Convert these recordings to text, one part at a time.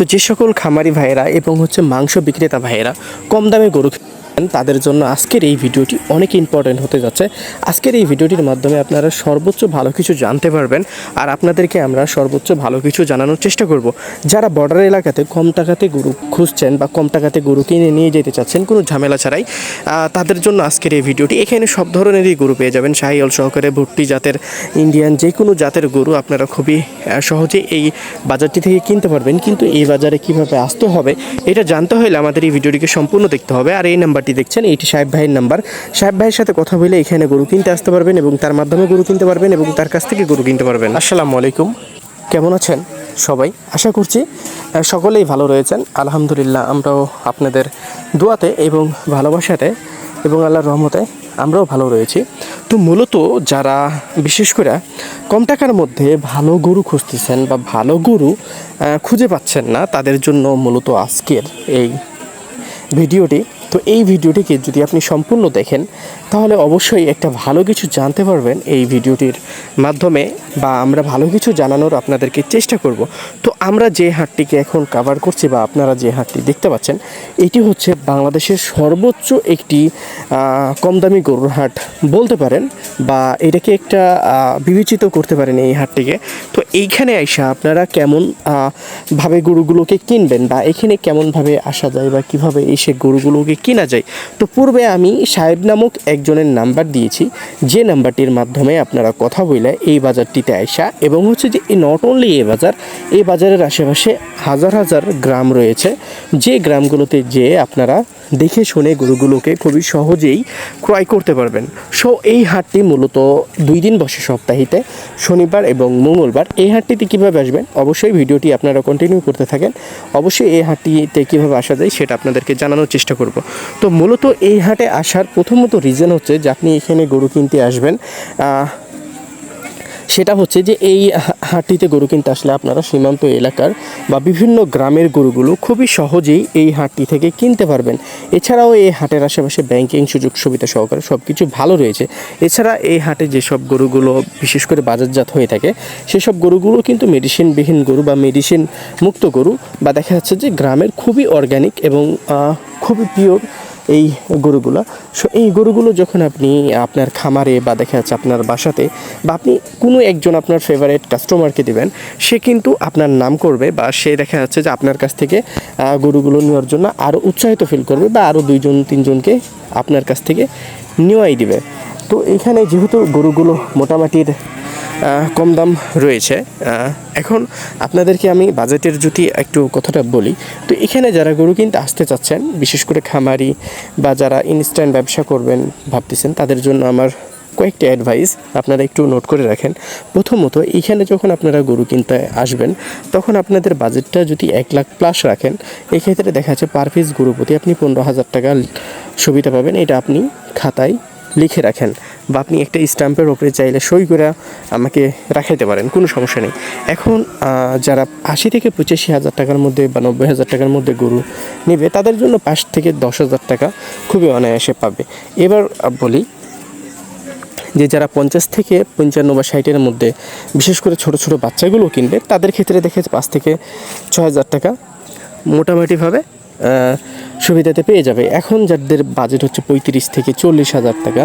তো যে সকল খামারি ভাইয়েরা এবং হচ্ছে মাংস বিক্রেতা ভাইয়েরা কম দামে গরু তাদের জন্য আজকের এই ভিডিওটি অনেক ইম্পর্টেন্ট হতে যাচ্ছে। আজকের এই ভিডিওটির মাধ্যমে আপনারা সর্বোচ্চ ভালো কিছু জানতে পারবেন আর আপনাদেরকে আমরা সর্বোচ্চ ভালো কিছু জানানোর চেষ্টা করব। যারা বর্ডার এলাকাতে কম টাকাতে গরু খুঁজছেন বা কম টাকাতে গরু কিনে নিয়ে যেতে চাচ্ছেন, কোনো ঝামেলা ছাড়াই তাদের জন্য আজকের এই ভিডিওটি এখানে সব ধরনেরই গরু পেয়ে যাবেন। শাহিওল সহকারে ভুট্টি জাতের, ইন্ডিয়ান যে কোনো জাতের গরু আপনারা খুবই সহজে এই বাজারটি থেকে কিনতে পারবেন। কিন্তু এই বাজারে কীভাবে আসতে হবে, এটা জানতে হলে আমাদের এই ভিডিওটিকে সম্পূর্ণ দেখতে হবে। আর এই নাম্বারটি দেখছেন এইটি সাহেব ভাইয়ের নাম্বার। সাহেব ভাইয়ের সাথে কথা বলে এখানে গরু কিনতে আসতে পারবেন এবং তার মাধ্যমে গরু কিনতে পারবেন এবং তার কাছ থেকে গরু কিনতে পারবেন। আসসালামু আলাইকুম। কেমন আছেন সবাই? আশা করছি সকলেই ভালো রয়েছেন। আলহামদুলিল্লাহ আমরাও আপনাদের দোয়াতে এবং ভালোবাসাতে এবং আল্লাহর রহমতে আমরাও ভালো রয়েছি। তো মূলত যারা বিশেষ করে কম টাকার মধ্যে ভালো গরু খুঁজতেছেন বা ভালো গরু খুঁজে পাচ্ছেন না তাদের জন্য মূলত আজকের এই ভিডিওটি তো এই ভিডিওটিকে যদি আপনি সম্পূর্ণ দেখেন, তাহলে অবশ্যই একটা ভালো কিছু জানতে পারবেন এই ভিডিওটির মাধ্যমে বা আমরা ভালো কিছু জানানোর আপনাদেরকে চেষ্টা করব। তো আমরা যে হাটটিকে এখন কাভার করছি বা আপনারা যে হাটটি দেখতে পাচ্ছেন, এটি হচ্ছে বাংলাদেশের সর্বোচ্চ একটি কম দামি গরুর হাট বলতে পারেন বা এটাকে একটা বিবেচিত করতে পারেন এই হাটটিকে। তো এইখানে আইসা আপনারা কেমন ভাবে গরুগুলোকে কিনবেন বা এখানে কেমনভাবে আসা যায় বা কীভাবে এসে গরুগুলোকে কিনা যায়? তো পূর্বে আমি সাহেব নামক একজনের নাম্বার দিয়েছি। যে নাম্বারটির মাধ্যমে আপনারা কথা বলে এই বাজারটিতে আইসা এবং হচ্ছে যে নট অনলি এই বাজার, এই বাজারের আশেপাশে হাজার হাজার গ্রাম রয়েছে। যে গ্রামগুলোতে যে আপনারা দেখে শুনে গরুগুলোকে খুবই সহজেই ক্রয় করতে পারবেন। সো এই হাটটি মূলত দুই দিন বসে সপ্তাহিতে, শনিবার এবং মঙ্গলবার। এই হাটটিতে কীভাবে আসবেন? অবশ্যই ভিডিওটি আপনারা কন্টিনিউ করতে থাকেন। অবশ্যই এই হাটটিতে কীভাবে আসা যায় সেটা আপনাদেরকে জানানোর চেষ্টা করব। তো মূলত এই হাটে আসার প্রথমত রিজন হচ্ছে যে আপনি এখানে গরু কিনতে আসবেন। সেটা হচ্ছে যে এই হাটটিতে গরু কিনতে আসলে আপনারা সীমান্ত এলাকার বা বিভিন্ন গ্রামের গরুগুলো খুবই সহজেই এই হাটটি থেকে কিনতে পারবেন। এছাড়াও এই হাটের আশেপাশে ব্যাংকিং সুযোগ সুবিধা সহকারে সব কিছু ভালো রয়েছে। এছাড়া এই হাটে যেসব গরুগুলো বিশেষ করে বাজারজাত হয়ে থাকে, সেসব গরুগুলো কিন্তু মেডিসিনবিহীন গরু বা মেডিসিন মুক্ত গরু বা দেখা যাচ্ছে যে গ্রামের খুবই অর্গানিক এবং খুবই পিওর এই গরুগুলো। সো এই গরুগুলো যখন আপনি আপনার খামারে বা দেখা যাচ্ছে আপনার বাসাতে বা আপনি কোনো একজন আপনার ফেভারিট কাস্টমারকে দেবেন, সে কিন্তু আপনার নাম করবে বা সে দেখা যাচ্ছে যে আপনার কাছ থেকে গরুগুলো নেওয়ার জন্য আরও উৎসাহিত ফিল করবে বা আরও দুইজন, তিনজনকে আপনার কাছ থেকে নেওয়াই দিবে। তো এখানে যেহেতু গরুগুলো মোটামুটির কম দাম রয়েছে। এখন আপনাদেরকে আমি বাজেটের যদি একটু কথাটা বলি। তো এখানে যারা গরু কিনতে আসতে চাচ্ছেন, বিশেষ করে খামারি বা যারা ইনস্ট্যান্ট ব্যবসা করবেন ভাবতেছেন, তাদের জন্য আমার কয়েকটি অ্যাডভাইস আপনারা একটু নোট করে রাখেন। প্রথমত এইখানে যখন আপনারা গরু কিনতে আসবেন, তখন আপনাদের বাজেটটা যদি এক লাখ প্লাস রাখেন, এক্ষেত্রে দেখা যাচ্ছে পার পিস গরু প্রতি আপনি পনেরো হাজার টাকা সুবিধা পাবেন। এটা আপনি খাতায় লিখে রাখেন। বা আপনি একটা স্ট্যাম্পের ওপরে চাইলে সই করে আমাকে রাখাইতে পারেন, কোনো সমস্যা নেই। এখন যারা আশি থেকে পঁচাশি হাজার টাকার মধ্যে বা নব্বই হাজার টাকার মধ্যে গরু নেবে, তাদের জন্য পাঁচ থেকে দশ হাজার টাকা খুবই অনায়াসে পাবে। এবার বলি যে যারা পঞ্চাশ থেকে পঞ্চান্ন বা ষাটের মধ্যে, বিশেষ করে ছোট ছোট বাচ্চাগুলো কিনবে, তাদের ক্ষেত্রে দেখে পাঁচ থেকে ছ হাজার টাকা মোটামুটিভাবে সুবিধাতে পেয়ে যাবে। এখন যাদের বাজেট হচ্ছে পঁয়ত্রিশ থেকে চল্লিশ হাজার টাকা,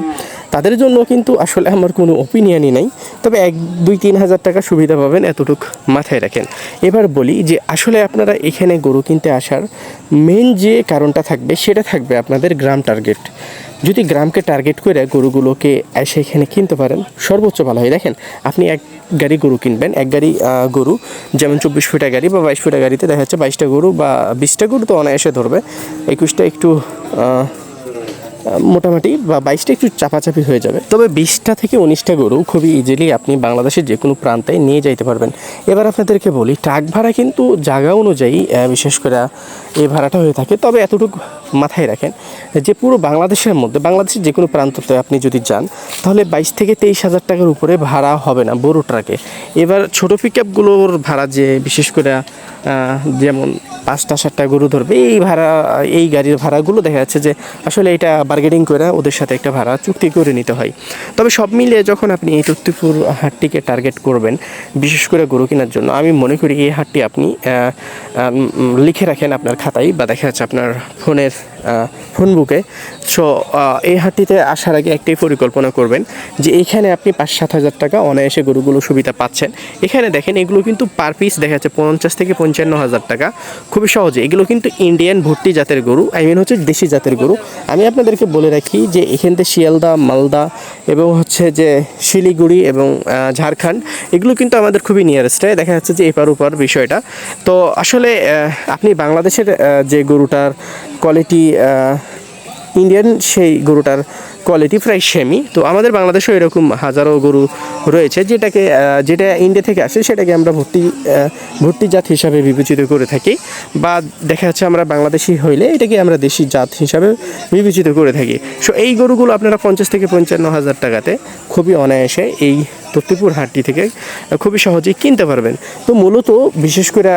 তাদের জন্য কিন্তু আসলে আমার কোনো ওপিনিয়নই নাই। তবে এক, দুই, তিন হাজার টাকা সুবিধা পাবেন এতটুক মাথায় রাখেন। এবার বলি যে, আসলে আপনারা এখানে গরু কিনতে আসার মেন যে কারণটা থাকবে, সেটা থাকবে আপনাদের গ্রাম টার্গেট যদি গ্রামকে টার্গেট করে গরুগুলোকে এসে এখানে কিনতে পারেন, সর্বোচ্চ ভালো হয়। দেখেন, আপনি এক গাড়ি গরু কিনবেন, এক গাড়ি গরু, যেমন চব্বিশ ফুটা গাড়ি বা বাইশ ফুটা গাড়িতে দেখা যাচ্ছে বাইশটা গরু বা বিশটা গরু তো অনায়াসে ধরবে। একুশটা একটু মোটামুটি বা বাইশটা একটু চাপাচাপি হয়ে যাবে। তবে বিশটা থেকে উনিশটা গরু খুবই ইজিলি আপনি বাংলাদেশের যে কোনো প্রান্তে নিয়ে যাইতে পারবেন। এবার আপনাদেরকে বলি, ট্রাক ভাড়া কিন্তু জায়গা অনুযায়ী বিশেষ করে এই ভাড়াটা হয়ে থাকে। তবে এতটুকু মাথায় রাখেন যে পুরো বাংলাদেশের মধ্যে, বাংলাদেশের যে কোনো প্রান্ততে আপনি যদি যান, তাহলে বাইশ থেকে তেইশ হাজার টাকার উপরে ভাড়া হবে না বড় ট্রাকে। এবার ছোটো পিক আপগুলোর ভাড়া যে, বিশেষ করে যেমন পাঁচটা, সাতটা গরু ধরবে। এই ভাড়া, এই গাড়ির ভাড়াগুলো দেখা যাচ্ছে যে আসলে এটা বার্গেনিং করে ওদের সাথে একটা ভাড়া চুক্তি করে নিতে হয়। তবে সব মিলিয়ে যখন আপনি এই তত্তিপুর হাটটিকে টার্গেট করবেন, বিশেষ করে গরু কেনার জন্য, আমি মনে করি এই হাটটি আপনি লিখে রাখেন আপনার খাতায় বা দেখা যাচ্ছে আপনার ফোনের ফোন বুকে সো এই হাটটিতে আসার আগে একটাই পরিকল্পনা করবেন যে এইখানে আপনি পাঁচ সাত হাজার টাকা অনায়াসে গরুগুলো সুবিধা পাচ্ছেন। এখানে দেখেন এগুলো কিন্তু পার পিস দেখা যাচ্ছে পঞ্চাশ থেকে পঞ্চান্ন হাজার টাকা। খুবই সহজে। এগুলো কিন্তু ইন্ডিয়ান ভর্তি জাতের গরু আই মিন হচ্ছে দেশি জাতের গরু। আমি আপনাদেরকে বলে রাখি যে এখান থেকে শিয়ালদা, মালদা এবং হচ্ছে যে শিলিগুড়ি এবং ঝাড়খণ্ড, এগুলো কিন্তু আমাদের খুবই নিয়ারেস্টে দেখা যাচ্ছে যে এপার ওপার বিষয়টা। তো আসলে আপনি বাংলাদেশের যে গরুটার কোয়ালিটি ইন্ডিয়ান সেই গরুটার কোয়ালিটি প্রায় সেমি তো আমাদের বাংলাদেশেও এরকম হাজারো গরু রয়েছে যেটাকে যেটা ইন্ডিয়া থেকে আসে সেটাকে আমরা ভর্তি আহ, ভর্তি জাত হিসাবে বিবেচিত করে থাকি। বা দেখা যাচ্ছে আমরা বাংলাদেশি হইলে এটাকে আমরা দেশি জাত হিসাবে বিবেচিত করে থাকি। সো এই গরুগুলো আপনারা পঞ্চাশ থেকে পঞ্চান্ন হাজার টাকাতে খুবই অনায়াসে এই তত্তিপুর হাটটি থেকে খুবই সহজেই কিনতে পারবেন। তো মূলত বিশেষ করে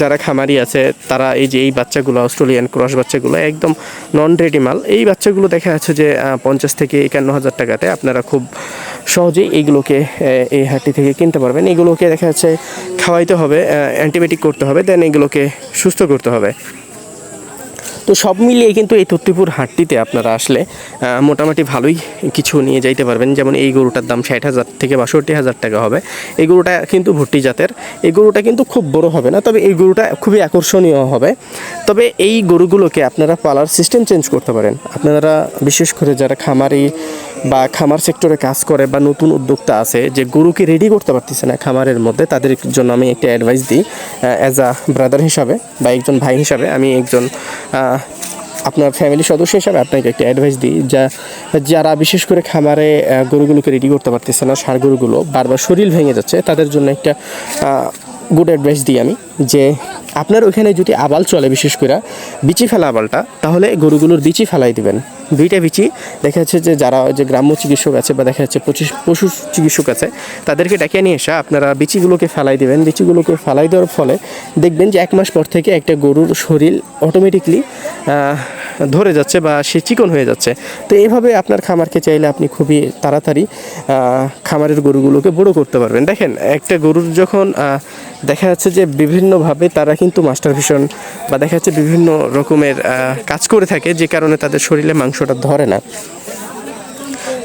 যারা খামারি আছে, তারা এই যে এই বাচ্চাগুলো অস্ট্রেলিয়ান ক্রস বাচ্চাগুলো, একদম নন রেডি মাল, এই বাচ্চাগুলো দেখা যাচ্ছে যে পঞ্চাশ থেকে একান্ন হাজার টাকাতে আপনারা খুব সহজেই এইগুলোকে এই হাটটি থেকে কিনতে পারবেন। এগুলোকে দেখা যাচ্ছে খাওয়াইতে হবে অ্যান্টিবায়োটিক করতে হবে দেন এগুলোকে সুস্থ করতে হবে। তো সব মিলিয়ে কিন্তু এই তত্ত্বপুর হাটটিতে আপনারা আসলে মোটামুটি ভালোই কিছু নিয়ে যাইতে পারবেন। যেমন এই গরুটার দাম ষাট হাজার থেকে বাষট্টি হাজার টাকা হবে। এই গরুটা কিন্তু ভুট্টি জাতের। এই গরুটা কিন্তু খুব বড় হবে না, তবে এই গরুটা খুবই আকর্ষণীয় হবে। তবে এই গরুগুলোকে আপনারা পালার সিস্টেম চেঞ্জ করতে পারেন। আপনারা বিশেষ করে যারা খামারি বা খামার সেক্টরে কাজ করে বা নতুন উদ্যোক্তা আছে, যে গরুকে রেডি করতে পারতেছে না খামারের মধ্যে, তাদের জন্য আমি একটা অ্যাডভাইস দিই। অ্যাজ আ ব্রাদার হিসাবে বা একজন ভাই হিসাবে আমি একজন আপনার ফ্যামিলি সদস্য হিসাবে আপনাকে একটা অ্যাডভাইস দিই, যা, যারা বিশেষ করে খামারে গরুগুলোকে রেডি করতে পারতেছে না ষাঁড় গরুগুলো বারবার শরীর ভেঙে যাচ্ছে, তাদের জন্য একটা গুড অ্যাডভাইস দিই আমি। যে আপনার ওইখানে যদি আবাল চলে বিশেষ করে, বিচি ফেলা আবালটা, তাহলে গরুগুলোর বিচি ফেলাই দিবেন। দুইটা বিচি, দেখা যাচ্ছে যে যারা যে গ্রাম্য চিকিৎসক আছে বা দেখা যাচ্ছে পঁচিশ পশু চিকিৎসক আছে, তাদেরকে ডেকে নিয়ে এসে আপনারা বিচিগুলোকে ফেলাই দেবেন। বিচিগুলোকে ফেলাই দেওয়ার ফলে দেখবেন যে এক মাস পর থেকে একটা গরুর শরীর অটোমেটিকলি ধরে যাচ্ছে বা সে চিকন হয়ে যাচ্ছে। তো এইভাবে আপনার খামারকে চাইলে আপনি খুবই তাড়াতাড়ি খামারের গরুগুলোকে বড় করতে পারবেন। দেখেন, একটা গরুর যখন দেখা যাচ্ছে যে বিভিন্নভাবে তারা কিন্তু মাস্টার ভিশন বা দেখা যাচ্ছে বিভিন্ন রকমের কাজ করে থাকে, যে কারণে তাদের শরীরে মাংসটা ধরে না।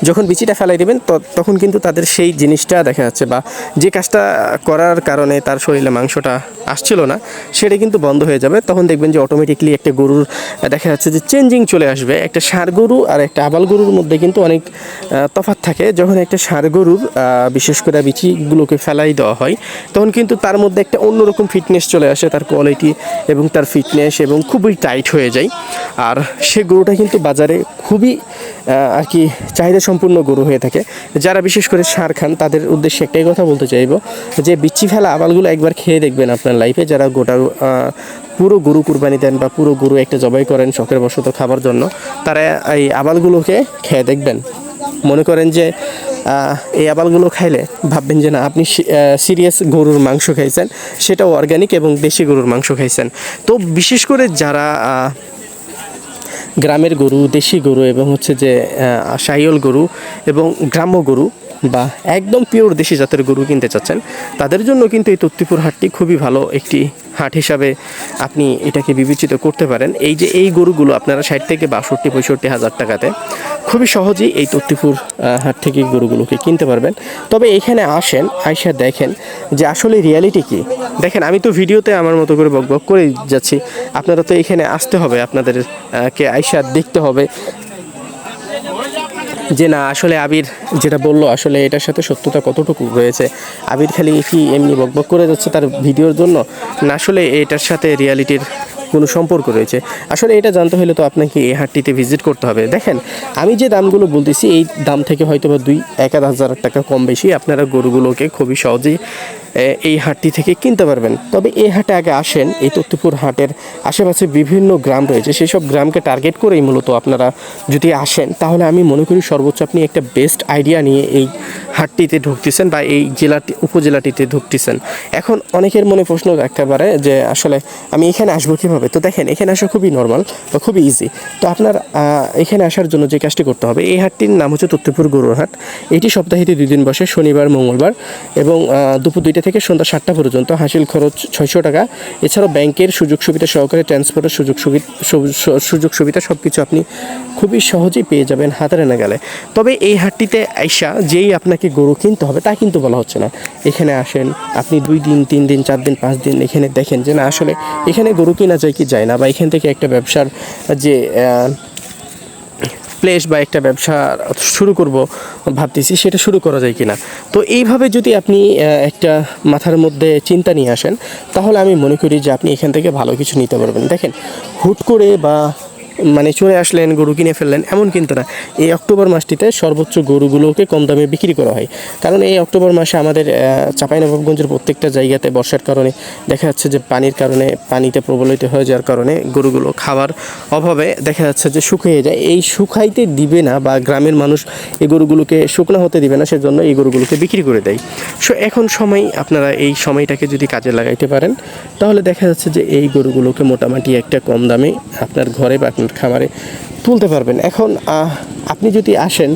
যখন বিচিটা ফেলাই দেবেন তখন কিন্তু তাদের সেই জিনিসটা দেখা যাচ্ছে বা যে কাজটা করার কারণে তার শরীরে মাংসটা আসছিল না, সেটা কিন্তু বন্ধ হয়ে যাবে। তখন দেখবেন যে অটোমেটিকলি একটা গরুর দেখা যাচ্ছে যে চেঞ্জিং চলে আসবে। একটা ষাঁড় গরু আর একটা আবাল গরুর মধ্যে কিন্তু অনেক তফাৎ থাকে। যখন একটা ষাঁড় গরুর বিশেষ করে বিচিগুলোকে ফেলাই দেওয়া হয়, তখন কিন্তু তার মধ্যে একটা অন্যরকম ফিটনেস চলে আসে। তার কোয়ালিটি এবং তার ফিটনেস এবং খুবই টাইট হয়ে যায়। আর সে গরুটা কিন্তু বাজারে খুবই আর কি চাহিদা সম্পূর্ণ গরু হয়ে থাকে। যারা বিশেষ করে সার খান, তাদের উদ্দেশ্যে একটাই কথা বলতে চাইব যে, বিচ্ছি ফেলা আবালগুলো একবার খেয়ে দেখবেন আপনার লাইফে যারা গোটা পুরো গরু কুরবানি দেন বা পুরো গরু একটা জবাই করেন শখের বশত খাবার জন্য, তারা এই আবালগুলোকে খেয়ে দেখবেন। মনে করেন যে এই আবালগুলো খাইলে ভাববেন যে, না, আপনি সিরিয়াস গরুর মাংস খাইছেন, সেটাও অর্গানিক এবং দেশি গরুর মাংস খাইছেন। তো বিশেষ করে যারা গ্রামের গরু, দেশি গরু এবং হচ্ছে যে সাইল গরু এবং গ্রাম্য গরু বা একদম পিওর দেশি জাতের গরু কিনতে চাচ্ছেন, তাদের জন্য কিন্তু এই তত্তিপুর হাটটি খুবই ভালো একটি হাট হিসাবে আপনি এটাকে বিবেচিত করতে পারেন। এই যে এই গরুগুলো আপনারা ষাট থেকে বাষট্টি, পঁয়ষট্টি হাজার টাকাতে খুবই সহজেই এই তত্তিপুর হাট থেকে গরুগুলোকে কিনতে পারবেন। তবে এখানে আসেন, আইসা দেখেন যে আসলে রিয়ালিটি কি। দেখেন, আমি তো ভিডিওতে আমার মতো করে বক বক করে যাচ্ছি। আপনারা তো এখানে আসতে হবে আপনাদেরকে আইসা দেখতে হবে। যে না, আসলে আবির যেটা বলল, আসলে এটার সাথে সত্যতা কতটুকু রয়েছে? আবির খালি কি এমনি বকবক করে যাচ্ছে তার ভিডিওর জন্য। না, আসলে এটার সাথে রিয়ালিটির কোনো সম্পর্ক রয়েছে। আসলে এটা জানতে হলে তো আপনাকে এই হাটটিতে ভিজিট করতে হবে। দেখেন, আমি যে দামগুলো বলতেছি, এই দাম থেকে হয়তো বা দুই এক হাজার টাকা কম বেশি আপনারা গরুগুলোকে খুবই সহজেই এই হাটটি থেকে কিনতে পারবেন। তবে এই হাটে আগে আসেন, এই তত্ত্বপুর হাটের আশেপাশে বিভিন্ন গ্রাম রয়েছে। সেই সব গ্রামকে টার্গেট করেই মূলত আপনারা যদি আসেন, তাহলে আমি মনে করি সর্বোচ্চ আপনি একটা বেস্ট আইডিয়া নিয়ে এই হাটটিতে ঢুকতেছেন বা এই জেলাটি, উপজেলাটিতে ঢুকতেছেন। এখন অনেকের মনে প্রশ্ন রাখতে পারে যে আসলে আমি এখানে আসব কীভাবে? তো দেখেন, এখানে আসা খুবই নর্মাল বা খুবই ইজি তো আপনার এখানে আসার জন্য যে কাজটি করতে হবে, এই হাটটির নাম হচ্ছে তত্ত্বপুর গরুর হাট। এটি সপ্তাহে দুই দিন বসে, শনিবার, মঙ্গলবার এবং দুপুর দুইটা থেকে সন্ধ্যা সাতটা পর্যন্ত হাসিল খরচ ছয়শো টাকা। এছাড়াও ব্যাংকের সুযোগ সুবিধা সহকারে ট্রান্সপোর্টের সুযোগ সুবিধা সুযোগ সুবিধা সব কিছু আপনি খুবই সহজেই পেয়ে যাবেন হাতে না গেলে তবে এই হাটটিতে আইসা যেই আপনাকে গরু কিনতে হবে তা কিন্তু বলা হচ্ছে না। এখানে আসেন, আপনি দুই দিন, তিন দিন, চার দিন, পাঁচ দিন এখানে দেখেন যে না, আসলে এখানে গরু কিনা যায় কি যায় না বা এখান থেকে একটা ব্যবসার যে প্লেস বা একটা ব্যবসা শুরু করব ভাবতেছি, সেটা শুরু করা যায় কিনা। তো এইভাবে যদি আপনি একটা মাথার মধ্যে চিন্তা নিয়ে আসেন, তাহলে আমি মনে করি যে আপনি এখান থেকে ভালো কিছু নিতে পারবেন। দেখেন, হুট করে বা মানে চলে আসলেন, গরু কিনে ফেললেন, এমন কিন্তু না। এই অক্টোবর মাসটিতে সর্বোচ্চ গরুগুলোকে কম দামে বিক্রি করা হয়। কারণ এই অক্টোবর মাসে আমাদের চাঁপাইনবাবগঞ্জের প্রত্যেকটা জায়গাতে বর্ষার কারণে দেখা যাচ্ছে যে পানির কারণে, পানিতে প্রবলিত হয়ে যাওয়ার কারণে গরুগুলো খাবার অভাবে দেখা যাচ্ছে যে শুকিয়ে যায়। এই শুকাইতে দিবে না বা গ্রামের মানুষ এই গরুগুলোকে শুকনো হতে দিবে না, সেজন্য এই গরুগুলোকে বিক্রি করে দেয়। সো এখন সময়, আপনারা এই সময়টাকে যদি কাজে লাগাইতে পারেন, তাহলে দেখা যাচ্ছে যে এই গরুগুলোকে মোটামুটি একটা কম দামে আপনার ঘরে বা খামারে তুলতে পারবেন। এখন আপনি যদি আসেন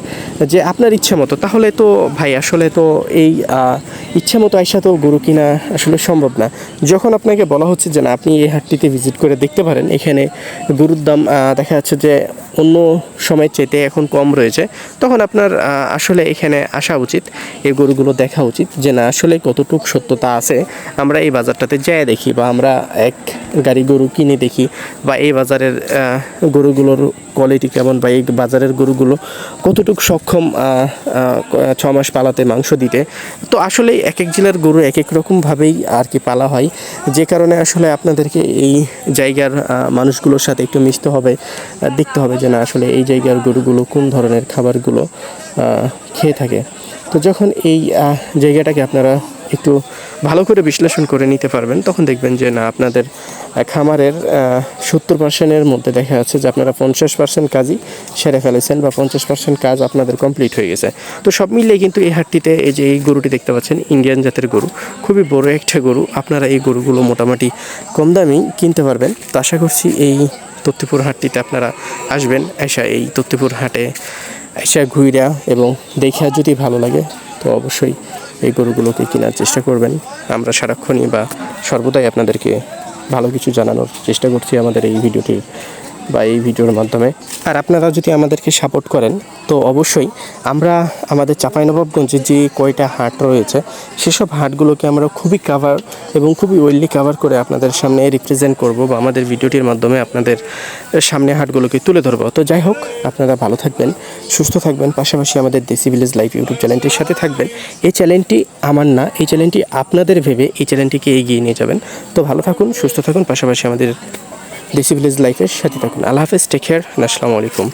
যে আপনার ইচ্ছে মতো, তাহলে তো ভাই আসলে তো এই ইচ্ছে মতো আইসা তো গরু কিনা আসলে সম্ভব না। যখন আপনাকে বলা হচ্ছে যে না, আপনি এই হাটটিতে ভিজিট করে দেখতে পারেন, এখানে গরুর দাম দেখা যাচ্ছে যে অন্য সময়ের চাইতে এখন কম রয়েছে, তখন আপনার আসলে এখানে আসা উচিত, এই গরুগুলো দেখা উচিত যে না, আসলে কতটুক সত্যতা আছে, আমরা এই বাজারটাতে যায় দেখি বা আমরা এক গাড়ি গরু কিনে দেখি বা এই বাজারের গরুগুলোর কোয়ালিটি কেমন বা এই বাজারের গরুগুলো কতটুকু সক্ষম ছ মাস পালাতে মাংস দিতে? তো আসলে এক এক জেলার গরু এক এক রকমভাবেই আর কি পালা হয়। যে কারণে আসলে আপনাদেরকে এই জায়গার মানুষগুলোর সাথে একটু মিশতে হবে দেখতে হবে যে না আসলে এই জায়গার গরুগুলো কোন ধরনের খাবারগুলো খেয়ে থাকে। তো যখন এই জায়গাটাকে আপনারা একটু ভালো করে বিশ্লেষণ করে নিতে পারবেন, তখন দেখবেন যে না, আপনাদের খামারের সত্তর পার্সেন্টের মধ্যে দেখা যাচ্ছে যে আপনারা পঞ্চাশ পার্সেন্ট কাজই সেরে ফেলেছেন বা পঞ্চাশ পার্সেন্ট কাজ আপনাদের কমপ্লিট হয়ে গেছে। তো সব মিলিয়ে কিন্তু এই হাটটিতে এই যে এই গরুটি দেখতে পাচ্ছেন ইন্ডিয়ান জাতের গরু, খুবই বড় একটা গরু, আপনারা এই গরুগুলো মোটামুটি কম দামেই কিনতে পারবেন। তো আশা করছি এই তত্ত্বপুর হাটটিতে আপনারা আসবেন, এসা এই তত্ত্বপুর হাটে এসা ঘুইরা এবং দেখা যদি ভালো লাগে, তো অবশ্যই এই গরুগুলোকে কেনার চেষ্টা করবেন। আমরা সারাক্ষণই বা সর্বদাই আপনাদেরকে ভালো কিছু জানানোর চেষ্টা করছি আমাদের এই ভিডিওটি বা এই ভিডিওর মাধ্যমে। আর আপনারা যদি আমাদেরকে সাপোর্ট করেন, তো অবশ্যই আমরা আমাদের চাঁপাইনবাবগঞ্জে যে কয়টা হাট রয়েছে, সেসব হাটগুলোকে আমরা খুবই কাভার এবং খুবই ওয়েললি কাভার করে আপনাদের সামনে রিপ্রেজেন্ট করব বা আমাদের ভিডিওটির মাধ্যমে আপনাদের সামনে হাটগুলোকে তুলে ধরবো। তো যাই হোক, আপনারা ভালো থাকবেন, সুস্থ থাকবেন, পাশাপাশি আমাদের দেশি ভিলেজ লাইফ ইউটিউব চ্যানেলটির সাথে থাকবেন। এই চ্যানেলটি আমার না, এই চ্যানেলটি আপনাদের ভেবে এই চ্যানেলটিকে এগিয়ে নিয়ে যাবেন। তো ভালো থাকুন, সুস্থ থাকুন, পাশাপাশি আমাদের ভিলেজ লাইফের সাথে থাকুন। আল্লাহ হাফেজ টেক কেয়ার আসসালামু আলাইকুম।